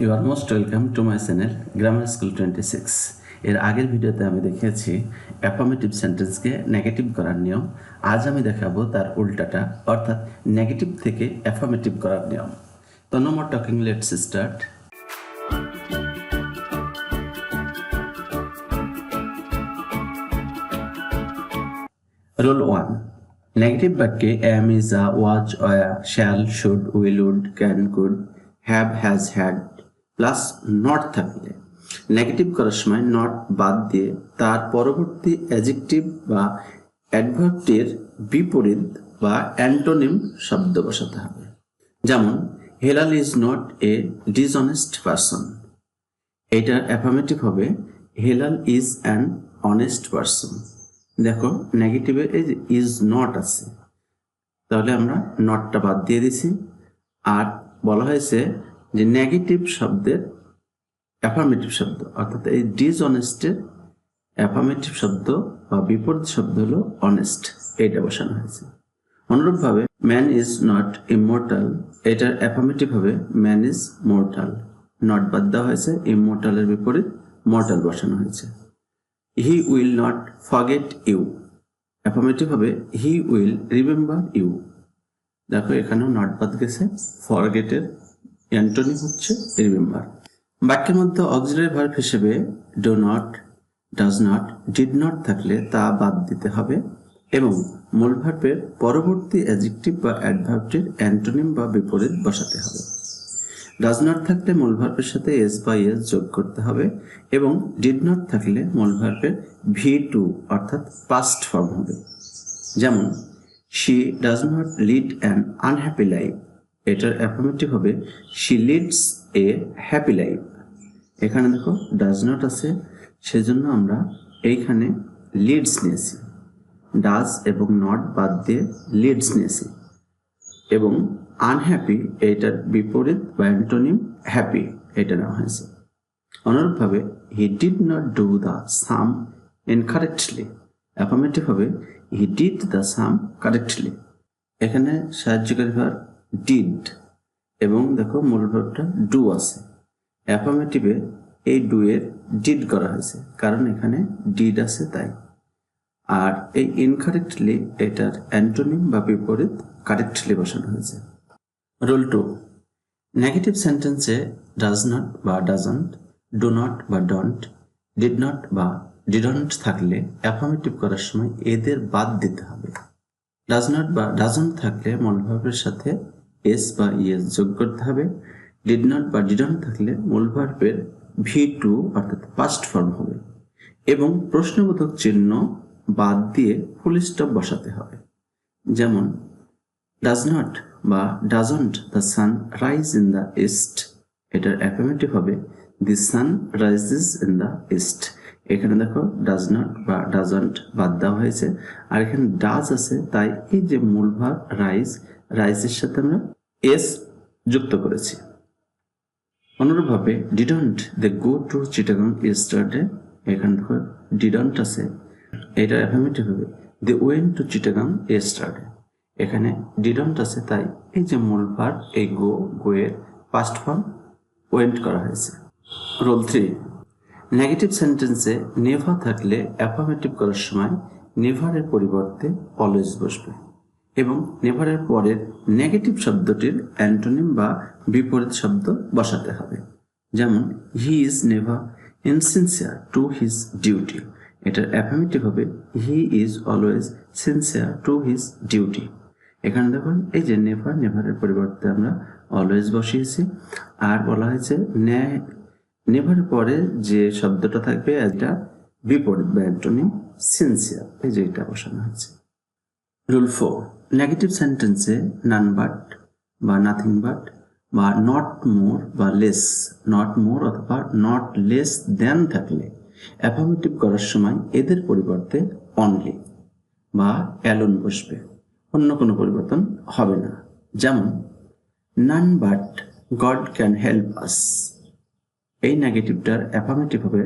You are most welcome to my channel grammar school twenty six এর আগের ভিডিওতে আমি দেখিয়েছি অ্যাফার্মেটিভ সেন্টেন্সকে নেগেটিভ করার নিয়ম। আজ আমি দেখাবো তার উল্টাটা, অর্থাৎ নেগেটিভ থেকে অ্যাফার্মেটিভ করার নিয়ম। তো no more talking let's start rule one negative বাক্যে am is are was were shall should will would can could have has had plus not থাকলে নেগেটিভ করার সময় নট বাদ দিয়ে তার পরবর্তী অ্যাজেক্টিভ বা অ্যাডভার্বটির বিপরীত বা অ্যান্টোনিম শব্দ বসাতে হবে। যেমন, Helal is not a dishonest person এটার অ্যাফার্মেটিভ হবে, Helal is an honest person দেখো নেগেটিভে ইজ নট আছে। তাহলে আমরা নটটা বাদ দিয়ে দিছি। আর বলা হয়েছে যে নেগেটিভ শব্দের অ্যাফার্মেটিভ শব্দ, অর্থাৎ এই ডিসঅনেস্টের অ্যাফার্মেটিভ শব্দ বা বিপরীত শব্দ হলো অনেস্ট এটা বসানো হয়েছে। অনুরূপভাবে ম্যান ইজ নট ইমোর্টাল এটার অ্যাফার্মেটিভ হবে ম্যান ইজ মোর্টাল নট বাদ দেওয়া হয়েছে ইমোর্টালের বিপরীত মর্টাল বসানো হয়েছে। He will not forget you affirmative হবে হি উইল রিমেম্বার ইউ দেখো এখানেও নট বাদ গেছে ফরগেটের অ্যান্টনি হচ্ছে রিমেম্বার বাক্যের মধ্যে অক্সিলারি ভার্ব হিসেবে do not does not did not থাকলে তা বাদ দিতে হবে এবং মূল ভার্বের পরবর্তী অ্যাডজেক্টিভ বা অ্যাডভার্বটির অ্যান্টোনিম বা বিপরীত বসাতে হবে। ডাজ নট থাকলে মূল ভার্বের সাথে এস বা এস যোগ করতে হবে এবং ডিড নট থাকলে মূল ভার্বের ভি টু অর্থাৎ পাস্ট ফর্ম হবে। যেমন she does not lead an unhappy life এটার অ্যাফার্মেটিভ হবে she leads a happy life এখানে দেখো ডাজ নট আছে, সেজন্য আমরা এইখানে লিডস নিয়েছি। ডাজ এবং নট বাদ দিয়ে লিডস নিয়েছি। এবং আনহ্যাপি এইটার বিপরীত বা অ্যান্টোনিম হ্যাপি এটা নেওয়া হয়েছে। অনুরূপভাবে he did not do the same incorrectly affirmative হবে he did the same correctly এখানে সাহায্যকারী ভার ডিড এবং দেখো মূল ভাবটা ডু আছে। অ্যাফার্মেটিভে এই ডু এর ডিড করা হয়েছে, কারণ এখানে ডিড আছে তাই। আর এই ইনকারেক্টলি এটার অ্যান্টোনিম বা বিপরীত কারেক্টলি বসানো হয়েছে। রুল টু নেগেটিভ সেন্টেন্সে ডাজ নট বা ডাজন্ট ডু নট বা ডন্ট ডিড নট বা ডিডন্ট থাকলে অ্যাফার্মেটিভ করার সময় এদের বাদ দিতে হবে। ডাজ নট বা ডাজন্ট থাকলে মূলভাবের সাথে এস বা ইএস যোগ করতে হবে। ডিড নট বা ডিডন্ট থাকলে মূল ভার্বের ভি টু অর্থাৎ পাস্ট ফর্ম হবে। এবং প্রশ্নবোধক চিহ্ন বাদ দিয়ে ফুল স্টপ বসাতে হবে। যেমন ডাজ নট বা doesn't the sun rise in the east এটার অ্যাফার্মেটিভ হবে the sun rises in the east এখানে দেখো ডাজ নট বা ডাজন্ট বাদ দেওয়া হয়েছে। আর এখানে ডাজ আছে, তাই এই যে মূল ভাগ রাইস রাইসের সাথে আমরা এস যুক্ত করেছি। অনুরূপভাবে didn't they go to Chittagong yesterday এখানে দেখো ডিডন্ট আছে। এটা অ্যাফার্মেটিভ হবে। They went to Chittagong yesterday এখানে ডিডন্ট আছে, তাই এই যে মূল ভার এই গো গোয়ের পাস্ট ফর্ম ওয়েন্ট করা হয়েছে। রোল থ্রি নেগেটিভ সেন্টেন্সে নেভার থাকলে অ্যাফার্মেটিভ করার সময় নেভারের পরিবর্তে অলওয়েজ বসবে এবং নেভারের পরের নেগেটিভ শব্দটির অ্যান্টোনিম বা বিপরীত শব্দ বসাতে হবে। যেমন he is never insincere to his duty এটার অ্যাফার্মেটিভ হবে he is always sincere to his duty এখানে দেখুন, এই যে নেভার নেভারের পরিবর্তে আমরা অলওয়েজ বসিয়েছি। আর বলা হয়েছে, ন্যায় নেভারের পরে যে শব্দটা থাকবে, এটা বিপরীত বা অ্যান্টোনিম সিনসিয়ার এই যে এটা বসানো হয়েছে। রুল ফোর নেগেটিভ সেন্টেন্সে নান বাট বা নাথিং বাট বা নট মোর বা লেস নট মোর অথবা নট লেস দেন থাকলে অ্যাফার্মেটিভ করার সময় এদের পরিবর্তে অনলি বা অ্যালোন বসবে, অন্য কোনো পরিবর্তন হবে না। যেমন none but God can help us এই নেগেটিভটার অ্যাফার্মেটিভ হবে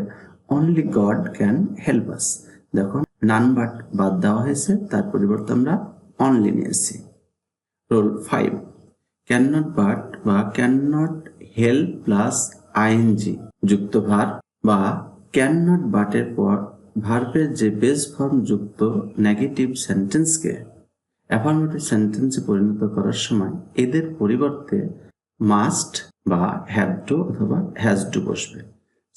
only God can help us দেখো নান বাট বাদ দেওয়া হয়েছে, তার পরিবর্তে আমরা অনলি নিয়েছি। Rule five can not but বা can not help plus ING যুক্ত ভার বা ক্যান নট বাটের পর ভার্বের যে বেস ফর্ম যুক্ত নেগেটিভ সেন্টেন্সকে অ্যাফার্মেটিভ সেন্টেন্সে পরিণত করার সময় এদের পরিবর্তে মাস্ট বা হ্যাভ টু অথবা হ্যাজ টু বসবে।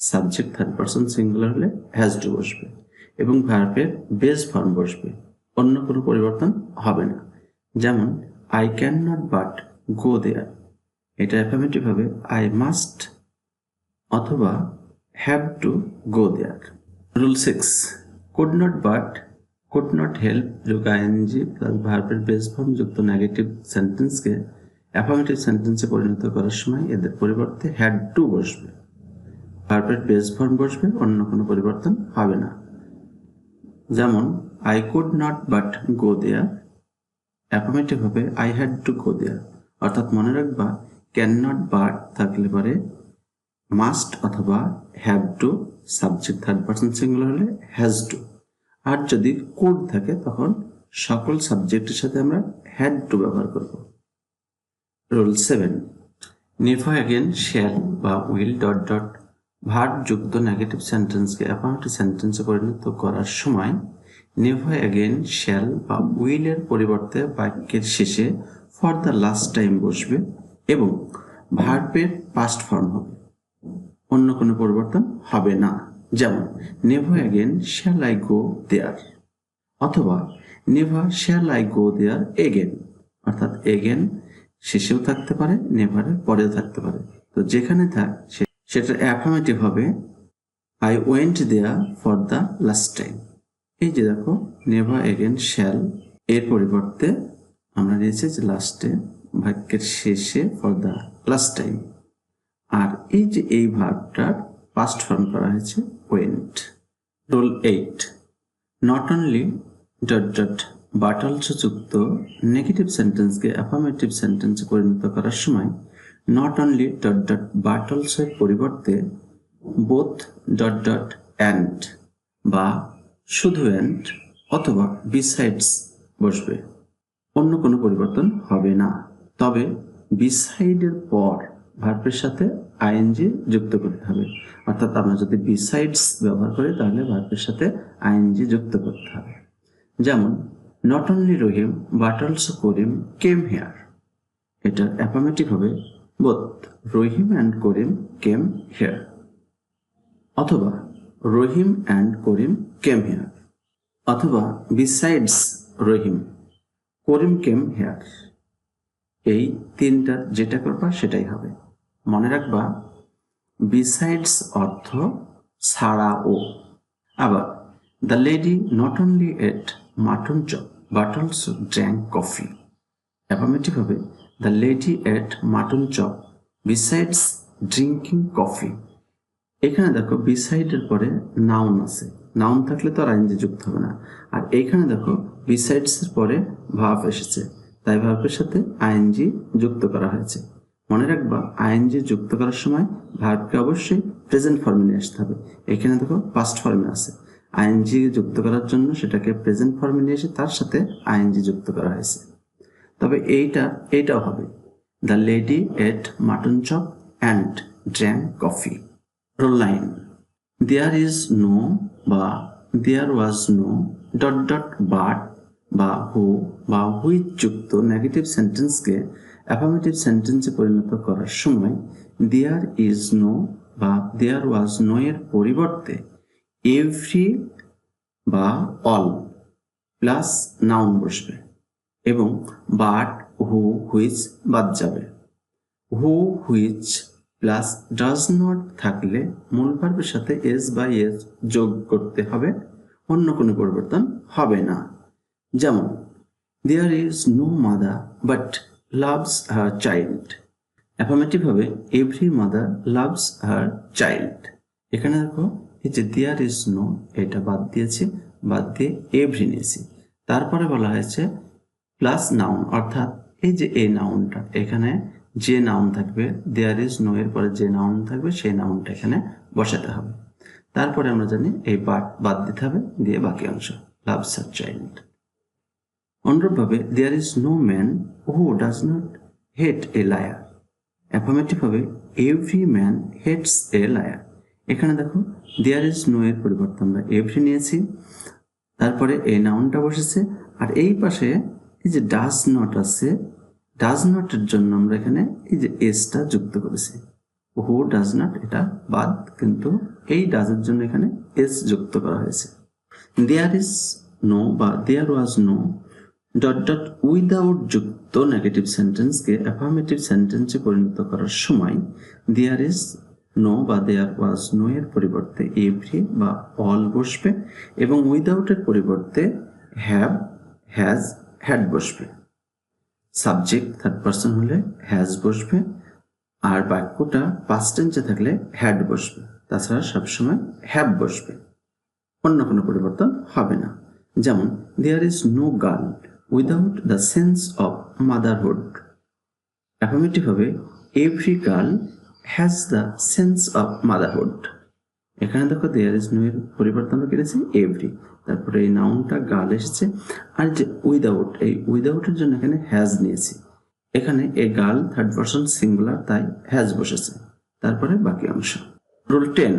সাবজেক্ট থার্ড পার্সন সিঙ্গুলার হলে হ্যাজ টু বসবে এবং ভার্বের বেস ফর্ম বসবে, অন্য কোনো পরিবর্তন হবে না। যেমন I cannot but go there এটা অ্যাফার্মেটিভ হবে আই মাস্ট অথবা have to go there rule six could not but could not help যোগ আইএনজি প্লাস ভার্বের বেস ফর্ম যুক্ত নেগেটিভ সেন্টেন্সকে অ্যাফার্মেটিভ সেন্টেন্সে পরিণত করার সময় এদের পরিবর্তে হ্যাড টু বসবে। ভার্বের বেস ফর্ম বসবে, অন্য কোনো পরিবর্তন হবে না। যেমন I could not but go there affirmative হবে I had to go there অর্থাৎ মনে রাখবা ক্যান নট বাট থাকলে পরে মাস্ট অথবা have to subject third person singular হলে হ্যাজ টু আর যদি কোড থাকে, তখন সকল সাবজেক্টের সাথে আমরা হ্যাড টু ব্যবহার করব। Rule seven never again shall বা উইল ডট ডট ভার্ব যুক্ত নেগেটিভ সেন্টেন্সকে অ্যাফার্মেটিভ সেন্টেন্সে পরিণত করার সময় নির্ভয় অ্যাগেন শ্যাল বা উইলের পরিবর্তে বাক্যের শেষে ফর দ্য লাস্ট টাইম বসবে এবং ভার্বের পাস্ট ফর্ম হবে। অন্য কোনো পরিবর্তন হবে না। যেমন never again shall I go there অথবা never shall I go there again অর্থাৎ এগেন শেষেও থাকতে পারে, নেভারের পরেও থাকতে পারে। তো যেখানে থাক সেটা অ্যাফার্মেটিভ হবে I went there for the last time এই যে দেখো নেভার এগেন শ্যাল এর পরিবর্তে আমরা নিয়েছি যে লাস্টে বাক্যের শেষে ফর দ্য লাস্ট টাইম আর এই যে এই ভার্বটার পাস্ট ফর্ম করা হয়েছে went rule eight not only dot dot but also যুক্ত নেগেটিভ সেন্টেন্সকে অ্যাফার্মেটিভ সেন্টেন্সে পরিণত করার সময় not only dot dot but also এর পরিবর্তে বোথ ডট ডট অ্যান্ড বা শুধু অ্যান্ড অথবা বিসাইডস বসবে। অন্য কোনো পরিবর্তন হবে না। তবে বিসাইডের পর ভার্বের সাথে আইএনজি যুক্ত করতে হবে। অর্থাৎ আমরা যদি বিসাইডস ব্যবহার করি তাহলে ভার্বের সাথে আইএনজি যুক্ত করতে হবে। যেমন not only Rahim but also Karim came here এটার অ্যাফার্মেটিভ হবে both Rahim and Karim came here অথবা Rahim and Karim came here অথবা besides Rahim, Karim came here এই তিনটার যেটা করবা সেটাই হবে। মনে রাখবা বিসাইডস অর্থ ছাড়াও আবার the lady not only ate mutton chop but also drank coffee. Affirmative হবে, the lady ate mutton chop besides drinking coffee. এখানে দেখো, বিসাইডের পরে নাউন আছে। নাউন থাকলে তো আর আইনজি যুক্ত হবে না। আর এখানে দেখো বিসাইডস এর পরে ভাব এসেছে। তাই ভাবের সাথে আইএনজি যুক্ত করা হয়েছে। মনে রাখবা আইএনজি যুক্ত করার সময় ভার্বকে অবশ্যই প্রেজেন্ট ফর্মে নিয়ে আসতে হবে। এখানে দেখো পাস্ট ফর্মে আছে। আইএনজি যুক্ত করার জন্য সেটাকে প্রেজেন্ট ফর্মে নিয়ে এসে তার সাথে আইএনজি যুক্ত করা হয়েছে। তবে এইটা, এইটাও হবে। The lady ate mutton chop and drank coffee rule nine there is no বা there was no dot dot but বা হু বা হুইচ যুক্ত নেগেটিভ সেন্টেন্সকে অ্যাফার্মেটিভ সেন্টেন্সে পরিণত করার সময় দেয়ার ইজ নো বা দেয়ার ওয়াজ নো এর পরিবর্তে এভরি বা অল প্লাস নাউন বসবে এবং বাট, হু, হুইচ বাদ যাবে। Who, which plus does not থাকলে মূল ভার্বের সাথে এস বা এস যোগ করতে হবে, অন্য কোনো পরিবর্তন হবে না। যেমন there is no mother but loves her child affirmative হবে every mother loves her child এখানে দেখো এই যে দেয়ার ইজ নো এটা বাদ দিয়েছি, বাদ দিয়ে এভরি নিয়েছি। তারপরে বলা হয়েছে প্লাস নাউন অর্থাৎ এই যে এই নাউনটা এখানে যে নাউন থাকবে দেয়ার ইজ নো এর পরে যে নাউন থাকবে, সেই নাউনটা এখানে বসাতে হবে। তারপরে আমরা জানি এই বাদ বাদ দিতে হবে, দিয়ে বাকি অংশ লাভ সার চাইল্ড অনুরূপভাবে there is no man who does not hate a liar affirmative হবে every man hates a liar এখানে দেখো দেয়ার ইজ নো এর পরিবর্তে আমরা এভরি নিয়েছি, তারপরে এই নাউনটা বসেছে, আর এই পাশে এই যে ডাজ নট আছে ডাজ নটের জন্য আমরা এখানে এই যে এসটা যুক্ত করেছি। হু ডাজ নট এটা বাদ, কিন্তু এই ডাজের জন্য এখানে এস যুক্ত করা হয়েছে। দেয়ার ইজ নো বা there was no dot dot without যুক্ত নেগেটিভ সেন্টেন্সকে অ্যাফার্মেটিভ সেন্টেন্সে পরিণত করার সময় দেয়ার ইজ নো বা দেয়ার ওয়াজ নো এর পরিবর্তে এভরি বা অল বসবে এবং উইদাউটের পরিবর্তে হ্যাভ হ্যাজ হ্যাড বসবে। সাবজেক্ট থার্ড পার্সন হলে হ্যাজ বসবে, আর বাক্যটা পাস্ট টেন্সে থাকলে হ্যাড বসবে। তাছাড়া সবসময় হ্যাভ বসবে। অন্য কোনো পরিবর্তন হবে না। যেমন there is no girl without the sense of motherhood affirmative হবে every girl has the sense of motherhood এখানে দেখো দেয়ার ইজ নো এর পরিবর্তন আমরা কেটেছি এভরি তারপরে এই নাউনটা গার্ল এসেছে। আর যে উইদাউট এই উইদাউটের জন্য এখানে হ্যাজ নিয়েছি। এখানে a girl third person singular তাই হ্যাজ বসেছে। তারপরে বাকি অংশ। Rule ten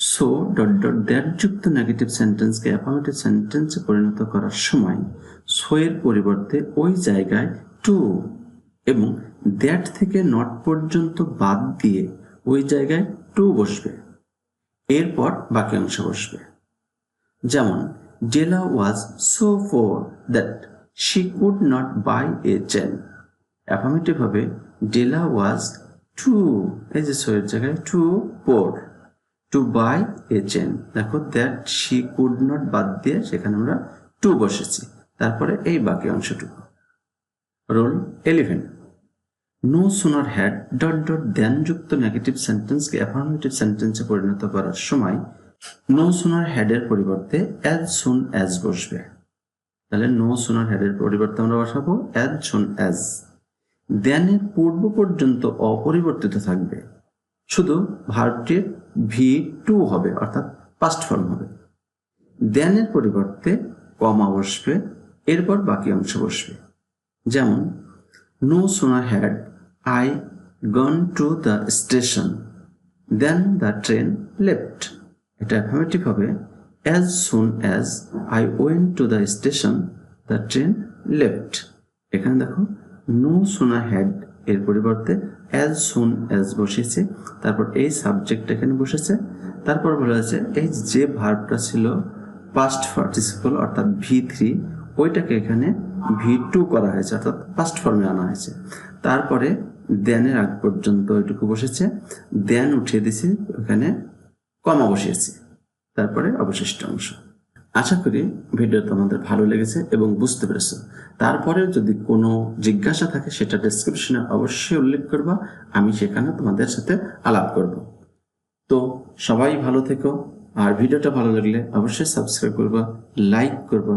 so dot dot that যুক্ত নেগেটিভ সেন্টেন্সকে অ্যাফার্মেটিভ সেন্টেন্সে পরিণত করার সময় সো এর পরিবর্তে ওই জায়গায় টু এবং দ্যাট থেকে নট পর্যন্ত বাদ দিয়ে ওই জায়গায় টু বসবে। এরপর বাকি অংশ বসবে। যেমন Della was so poor that she could not buy a chain affirmative হবে ডেলা ওয়াজ টু এই যে সোয়ের জায়গায় too poor to buy a chain দেখো দ্যাট শি কুড নট বাদ দিয়ে সেখানে আমরা টু বসেছি। তারপরে এই বাকি অংশটুকু। Rule eleven no sooner had dot dot then যুক্ত নেগেটিভ সেন্টেন্সকে অ্যাফার্মেটিভ সেন্টেন্সে পরিণত করার সময় নো সোনার হ্যাডের পরিবর্তে অ্যাজ সুন অ্যাজ বসবে। তাহলে নো সোনার হ্যাডের পরিবর্তে আমরা বসাবো অ্যাজ সুন অ্যাজ দেনের পূর্ব পর্যন্ত অপরিবর্তিত থাকবে। শুধু ভার্বটির ভি টু হবে, অর্থাৎ পাস্ট ফর্ম হবে। দেনের পরিবর্তে কমা বসবে, এরপর বাকি অংশ বসবে। যেমন no sooner had I gone to the station then the train left এটা অ্যাফার্মেটিভ হবে as soon as I went to the station the train left এখানে দেখো নো সোনা হ্যাড এর পরিবর্তে অ্যাজ সুন অ্যাজ বসেছে তারপর এই সাবজেক্ট এখানে বসেছে, তারপর বলা হয়েছে এই যে ভার্বটা ছিল পাস্ট পার্টিসিপল অর্থাৎ ভি থ্রি ওইটাকে এখানে টু করা হয়েছে, অর্থাৎ ফার্স্ট ফর্মে আনা হয়েছে। তারপরে দেনের আগ পর্যন্ত এটুকু বসেছে, দেন উঠিয়ে দিছি ওখানে কমা বসিয়েছি। তারপরে অবশিষ্ট অংশ। আশা করি ভিডিও তোমাদের ভালো লেগেছে এবং বুঝতে পেরেছ। তারপরে যদি কোনো জিজ্ঞাসা থাকে, সেটা ডেসক্রিপশনে অবশ্যই উল্লেখ করবা, আমি সেখানে তোমাদের সাথে আলাপ করব। তো সবাই ভালো থেকো, আর ভিডিওটা ভালো লাগলে অবশ্যই সাবস্ক্রাইব করবা লাইক করবা